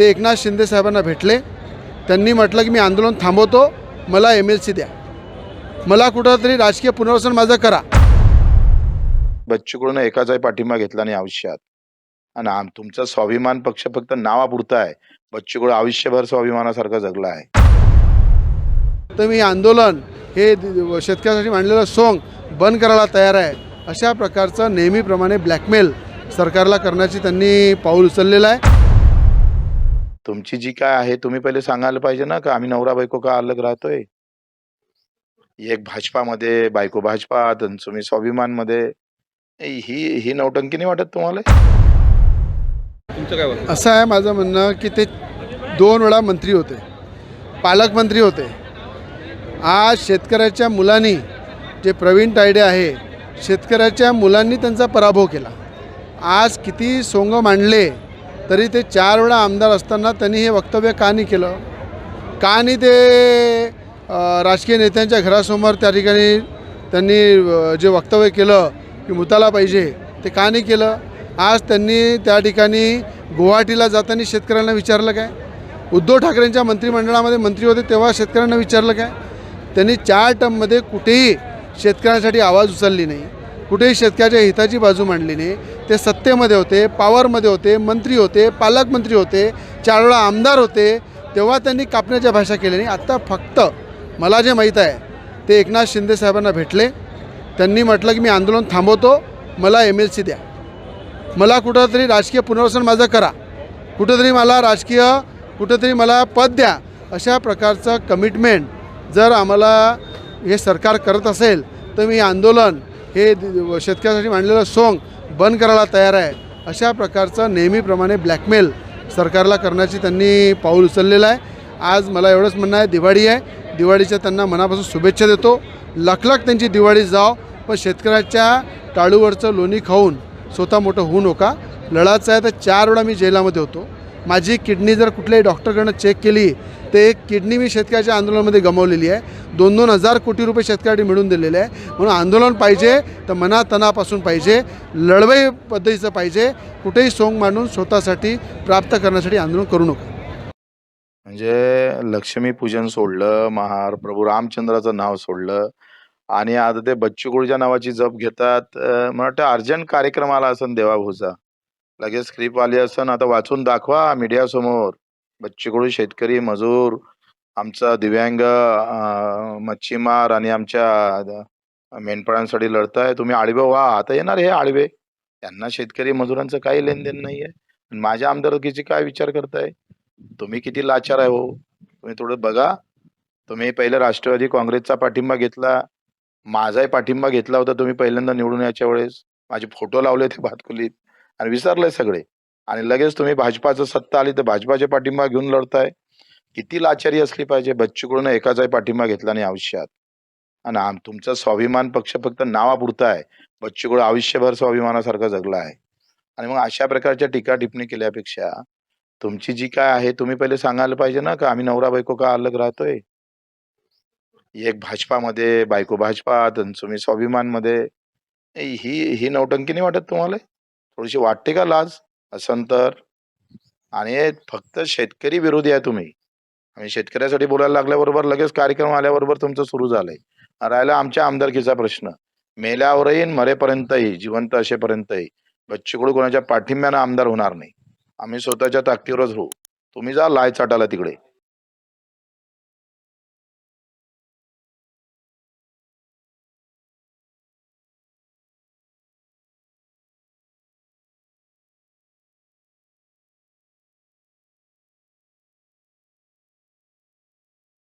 ते एकनाथ शिंदे साहेबांना भेटले. त्यांनी म्हटलं की मी आंदोलन थांबवतो. मला एम एल सी द्या. मला कुठंतरी राजकीय पुनर्वसन माझं करा. बच्चूकडून एकाचाही पाठिंबा घेतला नाही आयुष्यात. आणि आम तुमचा स्वाभिमान पक्ष फक्त नावापुरता आहे. बच्चूकडं आयुष्यभर स्वाभिमानासारखा जगला आहे. तर मी आंदोलन हे शेतकऱ्यासाठी मांडलेलं सोंग बंद करायला तयार आहे. अशा प्रकारचं नेहमीप्रमाणे ब्लॅकमेल सरकारला करण्याची त्यांनी पाऊल उचललेलं आहे. तुमची जी काय आहे तुम्ही पहिले सांगायला पाहिजे ना का आम्ही नवरा बायको का अलग राहतोय? एक भाजपामध्ये बायको भाजपात आणि तुम्ही स्वाभिमानमध्ये. ही ही नौटंकी नाही वाटत तुम्हाला? तुमचं काय वाटतं? असं आहे माझं म्हणणं की ते दोन वेळा मंत्री होते. पालकमंत्री होते. आज शेतकऱ्याच्या मुलांनी जे प्रवीण तायडे आहे शेतकऱ्याच्या मुलांनी त्यांचा पराभव केला. आज किती सोंग मांडले तरी ते चार वेळा आमदार असताना त्यांनी हे वक्तव्य का नाही केलं? का नाही ते राजकीय नेत्यांच्या घरासमोर त्या ठिकाणी त्यांनी जे वक्तव्य केलं की मुताला पाहिजे ते का नाही केलं? आज त्यांनी त्या ठिकाणी गुवाहाटीला जाताना शेतकऱ्यांना विचारलं काय? उद्धव ठाकरेंच्या मंत्रिमंडळामध्ये मंत्री होते तेव्हा शेतकऱ्यांना विचारलं काय? त्यांनी चार टर्ममध्ये कुठेही शेतकऱ्यांसाठी आवाज उचलली नाही. कुठेही शेतकऱ्याच्या हिताची बाजू मांडली नाही. ते सत्तेमध्ये होते पॉवरमध्ये होते मंत्री होते पालकमंत्री होते चार वेळा आमदार होते तेव्हा त्यांनी कापण्याच्या भाषा केली नाही. आत्ता फक्त मला जे माहीत आहे ते एकनाथ शिंदे साहेबांना भेटले. त्यांनी म्हटलं की मी आंदोलन थांबवतो मला एम एल सी द्या. मला कुठंतरी राजकीय पुनर्वसन माझं करा. कुठंतरी मला राजकीय कुठंतरी मला पद द्या. अशा प्रकारचं कमिटमेंट जर आम्हाला हे सरकार करत असेल तर मी आंदोलन हे शेतकऱ्यासाठी मांडलेलं सोंग बंद करायला तयार आहे. अशा प्रकारचं नेहमीप्रमाणे ब्लॅकमेल सरकारला करण्याची त्यांनी पाऊल उचललेलं आहे. आज मला एवढंच म्हणणं आहे दिवाळी आहे. दिवाळीच्या त्यांना मनापासून शुभेच्छा देतो. लाख लाख त्यांची दिवाळी जाव पण शेतकऱ्याच्या टाळूवरचं लोणी खाऊन स्वतः मोठं होऊ नका. लढाचं आहे तर चार वेळा मी जेलामध्ये होतो. माझी किडनी जर कुठल्याही डॉक्टरकडनं चेक केली ते एक किडनी मी शेतकऱ्याच्या आंदोलनामध्ये गमावलेली आहे. दोन दोन हजार कोटी रुपये शेतकऱ्यासाठी मिळून दिलेले आहे. म्हणून आंदोलन पाहिजे तर मनातनापासून पाहिजे लढवई पद्धतीचं पाहिजे कुठेही सोंग मांडून स्वतःसाठी प्राप्त करण्यासाठी आंदोलन करू नका. म्हणजे लक्ष्मीपूजन सोडलं महार प्रभू रामचंद्राचं नाव सोडलं आणि आता ते बच्चू गुळजा नावाची जप घेतात. मला वाटतं अर्जंट कार्यक्रम आला असन देवाभूचा लगेच स्क्रिप्ट आली असन आता वाचून दाखवा मीडियासमोर बच्चीकडू शेतकरी मजूर आमचा दिव्यांग अं, मच्छीमार आणि आमच्या द- मेंढपाळांसाठी लढताय. तुम्ही आडवे व्हा. आता येणार हे आडवे. त्यांना शेतकरी मजुरांचं काही लेनदेन नाहीये. माझ्या आमदारकीची काय विचार करताय? तुम्ही किती लाचार आहे हो? तुम्ही थोडं बघा. तुम्ही पहिले राष्ट्रवादी काँग्रेसचा पाठिंबा घेतला. माझाही पाठिंबा घेतला होता तुम्ही पहिल्यांदा निवडून याच्या वेळेस. माझे फोटो लावले होते भातकुलीत आणि विसरले सगळे. आणि लगेच तुम्ही भाजपाचं सत्ता आली तर भाजपाचे पाठिंबा घेऊन लढताय. किती लाचारी असली पाहिजे? बच्चूकडून एकाचाही पाठिंबा घेतला नाही आयुष्यात. आणि आम तुमचा स्वाभिमान पक्ष फक्त नावापुरता आहे. बच्चूकडं आयुष्यभर स्वाभिमानासारखा जगला आहे. आणि मग अशा प्रकारच्या टीका टिप्पणी केल्यापेक्षा तुमची जी काय आहे तुम्ही पहिले सांगायला पाहिजे ना का आम्ही नवरा बायको का अलग राहतोय? एक भाजपामध्ये बायको भाजपात आणि तुम्ही स्वाभिमानमध्ये. ही ही नौटंकी नाही वाटत तुम्हाला? थोडीशी वाटते का लाज? असं तर. आणि फक्त शेतकरी विरोधी आहे तुम्ही. आणि शेतकऱ्यासाठी बोलायला लागल्याबरोबर लगेच कार्यक्रम आल्याबरोबर तुमचं सुरू झालंय. राहिला आमच्या आमदारकीचा प्रश्न. मेल्यावरही मरेपर्यंतही जिवंत असेपर्यंतही बच्चूकडू कोणाच्या पाठिंब्यानं आमदार होणार नाही. आम्ही स्वतःच्या ताकदीवरच राहू. तुम्ही जा लाय चाटाला तिकडे.